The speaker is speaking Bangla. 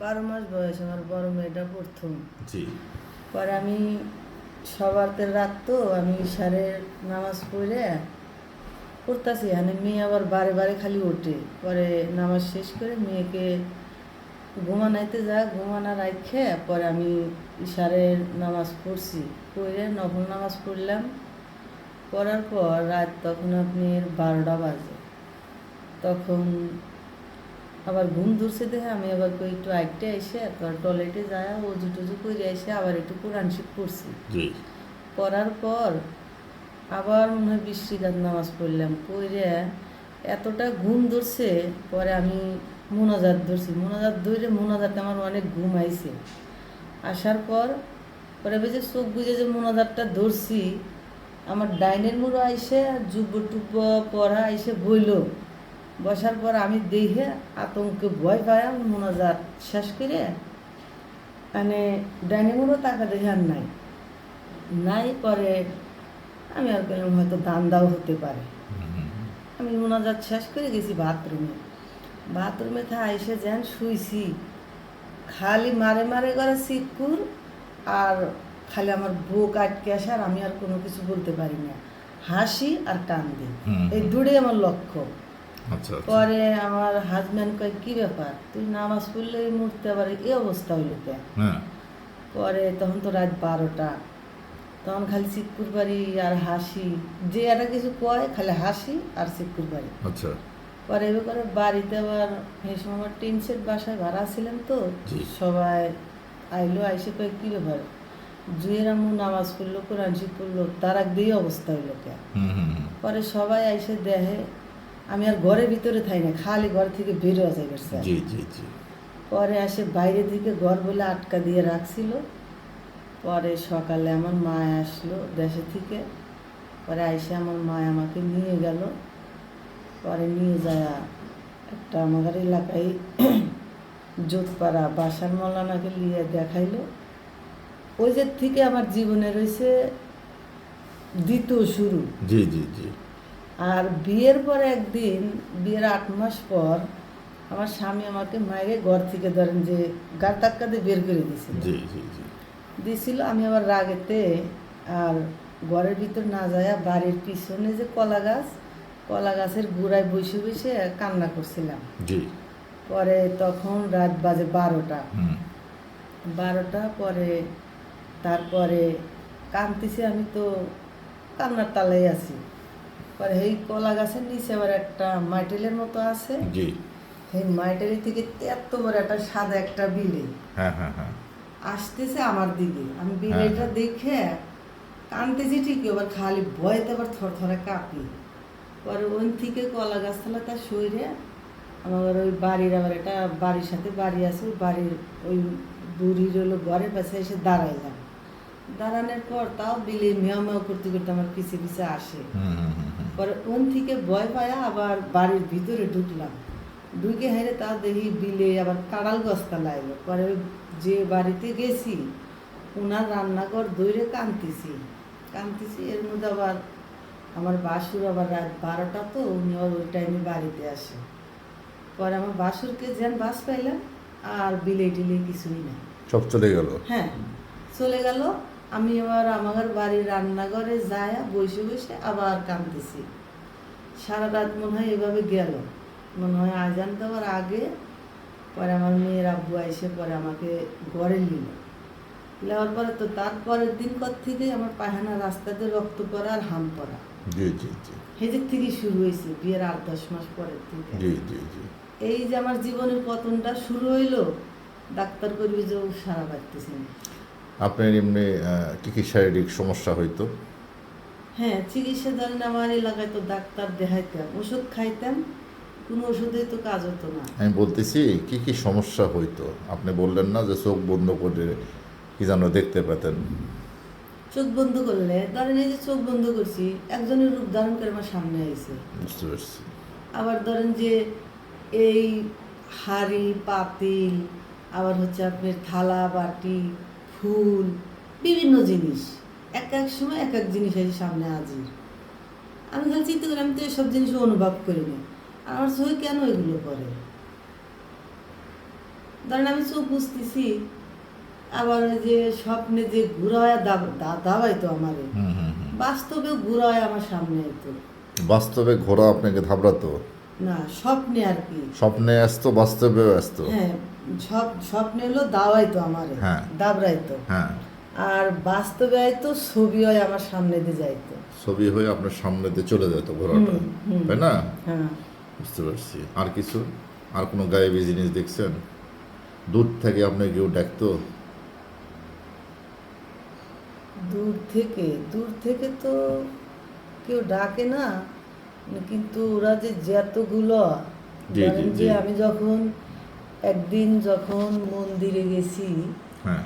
বারো মাস বয়স আমার বড় মেয়েটা প্রথম। জি। পরে আমি সবারতে রাত তো আমি সারের নামাজ পড়ে পড়তাছি মানে মেয়ে আবার বারে বারে খালি ওঠে। পরে নামাজ শেষ করে মেয়েকে ঘুমানাইতে যা ঘুমানা রাখে পরে আমি ইশারের নামাজ পড়ছি। পড়ে নফল নামাজ পড়লাম পড়ার পর রাত তখন আপনি বারোটা বাজে। তখন আবার ঘুম ধরছে দেখে আমি আবার কই একটু আইটে এসে তারপর টয়লেটে যায় অজু টজু করে এসে আবার একটু কোরআন শিখ পড়ছি। জি। পড়ার পর আবার মনে হয় বৃষ্টিকাত নামাজ পড়লাম পড়ে এতটা ঘুম ধরছে পরে আমি মোনাজাত ধরছি। মোনাজাত ধরে মোনাজাতে আমার অনেক ঘুম আইছে। আসার পর পরে যে চোখ বুঝে যে মোনাজাতটা ধরছি আমার ডাইনের মুড়ো আইসে জুব্ব টুব্ব পড়া আইসে বইল। বসার পর আমি দেখে আতঙ্কে ভয় আমি মোনাজাত শেষ করে মানে ডাইনিং মুড়ো টাকা দেখে আর নাই। নাই পরে আমি আর বললাম হয়তো দান দাও হতে পারে। আমি মোনাজাত শেষ করে গেছি বাথরুমে। বাথরুমে থা এসে যেন শুইছি। খালি মারে মারে করে সিকুর আর খালি আমার বুক আটকে আসে আর আমি আর কোনো কিছু বলতে পারি না। হাসি আর কান্দি। হুম। এই দুটোই আমার লক্ষ্য। পরে আমার হাজব্যান্ড কয় কি ব্যাপার? তুই নামাজ পড়লে এই মুহূর্তে আবার এই অবস্থা হইল হ্যাঁ। পরে তখন তো রাত বারোটা তখন খালি বাড়ি আর হাসি যে একটা কিছু কয় খালি হাসি আর বাড়ি। আচ্ছা। পরে এবার করে বাড়িতে আবার এই সময় আমার টিন সেট বাসায় ভাড়া ছিলেন তো সবাই আইলো আইসে কয় কী ব্যাপার? জুয়ের আম্মু নামাজ পড়ল কোরআন শিখ পড়ল তার এক দিয়ে অবস্থা হইল। পরে সবাই আইসে দেখে আমি আর ঘরের ভিতরে থাই না খালি ঘর থেকে বেরো যাই জি জি জি। পরে আসে বাইরে দিকে ঘর বলে আটকা দিয়ে রাখছিল। পরে সকালে আমার মা আসলো দেশে থেকে। পরে আইসে আমার মা আমাকে নিয়ে গেল। পরে নিয়ে যায় একটা আমাদের এলাকায় জোতপাড়া বাসার মৌলানাকে নিয়ে দেখাইলো। ওই যে থেকে আমার জীবনে রয়েছে দ্বিতীয় শুরু। জি জি জি। আর বিয়ের পর একদিন বিয়ের আট মাস পর আমার স্বামী আমাকে মায়ের ঘর থেকে ধরেন যে গার ধাক্কা দিয়ে বের করে দিয়েছিল। জি জি জি। দিয়েছিল আমি আবার রাগেতে আর ঘরের ভিতর না যায় বাড়ির পিছনে যে কলা গাছ কলা গাছের গোড়ায় বসে বসে কান্না করছিলাম। পরে তখন রাত বাজে বারোটা। বারোটা পরে তারপরে কাঁদতেছি আমি তো কান্নার তালাই আছি। পরে এই কলা গাছের নিচে আবার একটা মাইটেলের মতো আছে। জি। সেই মাইটেলি থেকে এত বড় একটা সাদা একটা বিলে হ্যাঁ হ্যাঁ হ্যাঁ। আসতেছে আমার দিকে। আমি বিলেটা দেখে কানতেছি ঠিকই আবার খালি ভয়তে আবার থর থরে কাঁপি। পরে ওই থেকে কলা গাছতলা তার শরীরে আমার ওই বাড়ির আবার একটা বাড়ির সাথে বাড়ি আছে ওই বাড়ির ওই বুড়ির হলো ঘরের পাশে এসে দাঁড়াইলাম। দাঁড়ানোর পর তাও বিলে মেয়া মেয়া করতে করতে আমার পিছে পিছে আসে। পরে ওন থেকে ভয় পায়া আবার বাড়ির ভিতরে ঢুকলাম। ঢুকে হেরে তা দেখি বিলে আবার কাড়াল গস্তা লাগল পরে যে বাড়িতে গেছি ওনার রান্নাঘর দৈরে কানতেছি কানতেছি এর মধ্যে আবার আমার বাসুর আবার রাত বারোটা তো উনি আবার ওই টাইমে বাড়িতে আসে। পরে আমার বাসুরকে যেন বাস পাইলাম আর বিলে টিলে কিছুই না সব চলে গেল? হ্যাঁ চলে গেল। আমি এবার আমার বাড়ির রান্নাঘরে যায় বসে বসে আবার কাঁদতেছি। সারা রাত মনে হয় এভাবে গেল। মনে হয় আজান দেওয়ার আগে পরে আমার মেয়ের আব্বু এসে পরে আমাকে ঘরে নিল। নেওয়ার পরে তো তারপরের দিন পর থেকে আমার পায়খানা রাস্তাতে রক্ত পড়া আর হাম পড়া। হেজের থেকে শুরু হয়েছে বিয়ের আট দশ মাস পরের থেকে। এই যে আমার জীবনের পতনটা শুরু হইল ডাক্তার করবি যে ও সারা পারতেছে না। আপনার এমনি কি কি শারীরিক সমস্যা হইতো? হ্যাঁ চিকিৎসা ধরেন আমার এলাকায় তো ডাক্তার দেখাইতাম ওষুধ খাইতাম কোনো ওষুধেই তো কাজ হতো না। আমি বলতেছি কি কি সমস্যা হইতো? আপনি বললেন না যে চোখ বন্ধ করে কি যেন দেখতে পেতেন। চোখ বন্ধ করলে ধরেন এই যে চোখ বন্ধ করছি একজনের রূপ ধারণ করে আমার সামনে আইছে। বুঝতে পারছি। আবার ধরেন যে এই হাড়ি পাতিল আবার হচ্ছে আপনার থালা বাটি ফুল বিভিন্ন জিনিস। এক এক সময় এক এক জিনিস এসে সামনে হাজির। আমি খালি চিন্তা করি আমি তো এসব জিনিস অনুভব করি না। আমার চোখে কেন এগুলো করে ধরেন আমি চোখ বুঝতেছি আবার ওই যে স্বপ্নে যে ঘুরায় দাবাইতো আমার। হুম হুম হুম। ঘুরায় আমার সামনে আইতো বাস্তবে ঘোরা আপনাকে থাবড়াতো না স্বপ্নে আর কি। স্বপ্নে আসতো আসতো হ্যাঁ সব স্বপ্নে হলো দাওয়াইতো আমার হ্যাঁ। দাবড়াইতো হ্যাঁ। আর বাস্তবে আইতো ছবি হয় আমার সামনে দিয়ে যাইতো ছবি হয়ে আপনার সামনে দিয়ে চলে যেত ঘোড়াটা। তাই না? হ্যাঁ। বুঝতে পারছি। আর কিছু? আর কোনো গায়েবী জিনিস দেখছেন? দূর থেকে আপনি কেউ ডাকতো দূর থেকে দূর থেকে তো কেউ ডাকে না। কিন্তু ওরা যে যতগুলো যে আমি যখন একদিন যখন মন্দিরে গেছি হ্যাঁ।